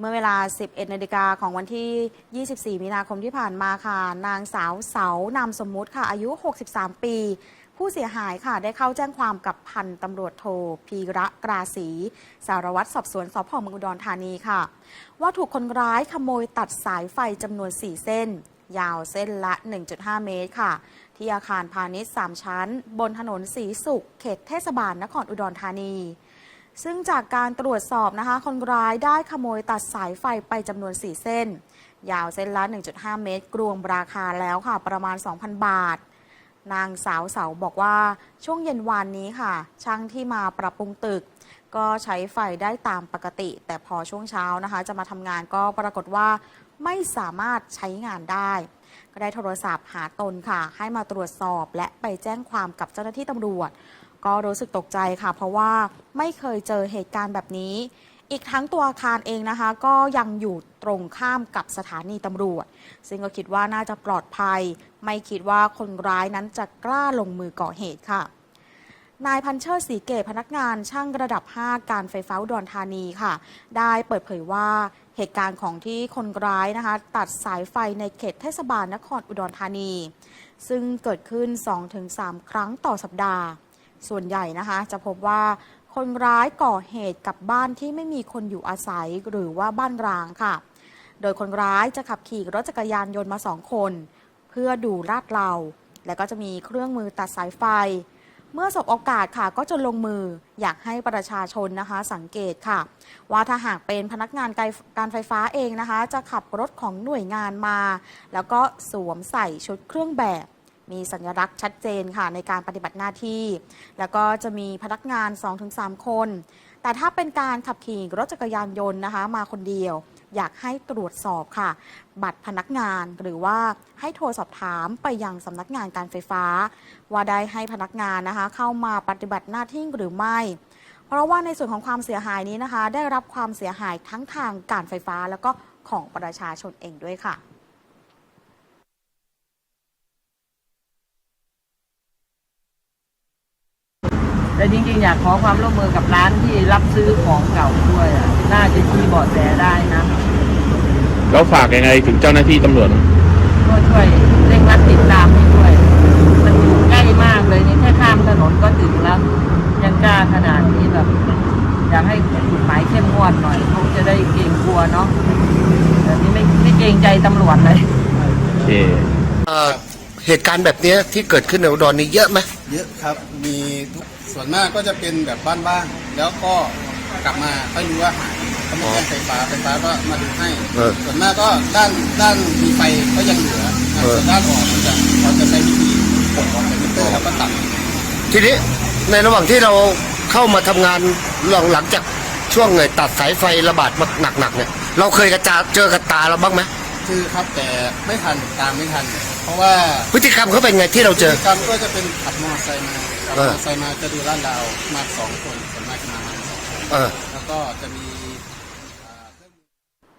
เมื่อเวลา 11นาฬิกาของวันที่ 24 มีนาคมที่ผ่านมาค่ะ นางสาวเสานามสมมุติค่ะ อายุ 63 ปี ผู้เสียหายค่ะ ได้เข้าแจ้งความกับพันตำรวจโทพีระกราศีสารวัตรสอบสวนสพเมืองอุดรธานีค่ะ ว่าถูกคนร้ายขโมยตัดสายไฟจำนวน 4 เส้น ยาวเส้นละ 1.5 เมตรค่ะ ที่อาคารพาณิชย์ 3 ชั้น บนถนนสีสุข เขตเทศบาลนครอุดรธานี ซึ่งจากการตรวจสอบนะคะ คนร้ายได้ขโมยตัดสายไฟไปจำนวน 4 เส้น ยาวเส้นละ 1.5 เมตร กรวมราคาแล้วค่ะ ประมาณ 2,000 บาท นางสาวเสาบอกว่าช่วงเย็นวานนี้ค่ะ ช่างที่มาปรับปรุงตึก ก็ใช้ไฟได้ตามปกติ แต่พอช่วงเช้านะคะ จะมาทำงานก็ปรากฏว่าไม่สามารถใช้งานได้ ก็ได้โทรศัพท์หาตนค่ะ ให้มาตรวจสอบและไปแจ้งความกับเจ้าหน้าที่ตำรวจ ก็รู้สึกตกใจค่ะ เพราะว่าไม่เคยเจอเหตุการณ์แบบนี้ อีกทั้งตัวอาคารเองนะคะ ก็ยังอยู่ตรงข้ามกับสถานีตำรวจ ซึ่งก็คิดว่าน่าจะปลอดภัย ไม่คิดว่าคนร้ายนั้นจะกล้าลงมือก่อเหตุค่ะนายพันเชิดศรีเกตพนักงานช่างระดับ 5 การไฟฟ้าอุดรธานีค่ะ ได้เปิดเผยว่าเหตุการณ์ของที่คนร้ายนะคะ ตัดสายไฟในเขตเทศบาลนครอุดรธานี ซึ่งเกิดขึ้น 2-3 ครั้งต่อสัปดาห์ ส่วนใหญ่นะคะ จะพบว่าคนร้ายก่อเหตุกับบ้านที่ไม่มีคนอยู่อาศัยหรือว่าบ้านร้างค่ะ โดยคนร้ายจะขับขี่รถจักรยานยนต์มาสองคน เพื่อดูลาดเรา และก็จะมีเครื่องมือตัดสายไฟ เมื่อสบโอกาสค่ะก็จะลงมืออยากให้ประชาชนนะคะ สังเกตค่ะ ว่าถ้าหากเป็นพนักงานการไฟฟ้าเองนะคะ จะขับรถของหน่วยงานมา แล้วก็สวมใส่ชุดเครื่องแบบ มีสัญลักษณ์ชัดเจนค่ะในการปฏิบัติหน้าที่ แล้วก็จะมีพนักงาน 2-3 คน แต่ถ้าเป็นการขับขี่รถจักรยานยนต์นะคะ มาคนเดียว อยากให้ตรวจสอบค่ะ บัตรพนักงานหรือว่าให้โทรสอบถามไปยังสำนักงานการไฟฟ้า ว่าได้ให้พนักงานนะคะ เข้ามาปฏิบัติหน้าที่หรือไม่เพราะว่าในส่วนของความเสียหายนี้นะคะ ได้รับความเสียหายทั้งทางการไฟฟ้าแล้วก็ของประชาชนเองด้วยค่ะ แต่จริงๆ อยากขอความร่วมมือกับร้านที่รับซื้อของเก่าด้วยอะน่าจะชี้เบาะแสได้นะแล้วฝากยังไงถึงเจ้าหน้าที่ตำรวจก็ช่วยเร่งรัดติดตามให้ด้วย มันอยู่ใกล้มากเลยนี่แค่ข้ามถนนก็ถึงแล้ว ยังกล้าขนาดนี้แบบอยากให้กฎหมายเข้มงวดหน่อยเขาจะได้เกรงกลัวเนาะแต่นี่ไม่ไม่เกรงใจตำรวจเลย โอเค เอ่อ เหตุการณ์แบบเนี้ยที่เกิดขึ้นในอุดรนี่เยอะไหมเยอะครับ มีทุกส่วนมากก็จะเป็นแบบบ้านๆแล้วก็กลับมาค่อยรู้ว่าหายเขาไม่แจ้งไฟฟ้าไฟฟ้าก็มาดูให้ เออ ส่วนมากก็ด้านด้านมีไฟก็ยังเหลือนะเออ ส่วนด้านออกมันจะเขาจะใช้วิธีกดออกจากมิเตอร์แล้วก็ตัดทีนี้ในระหว่างที่เราเข้ามาทำงานหลังหลังจากช่วงไงตัดสายไฟระบาดมาหนักๆเนี่ยเราเคยกระจาเจอกับตาเราบ้างไหมคือครับแต่ไม่ทันตามไม่ทันเพราะว่าพฤติกรรมเขาเป็นไงที่เราเจอพฤติกรรมก็จะเป็นขับมอเตอร์ไซค์มาขับเอมออเตอร์ไซค์มาจะดูลาดราวมาสองคนส่วนมากจะมาสองคนเออ แล้วก็จะมี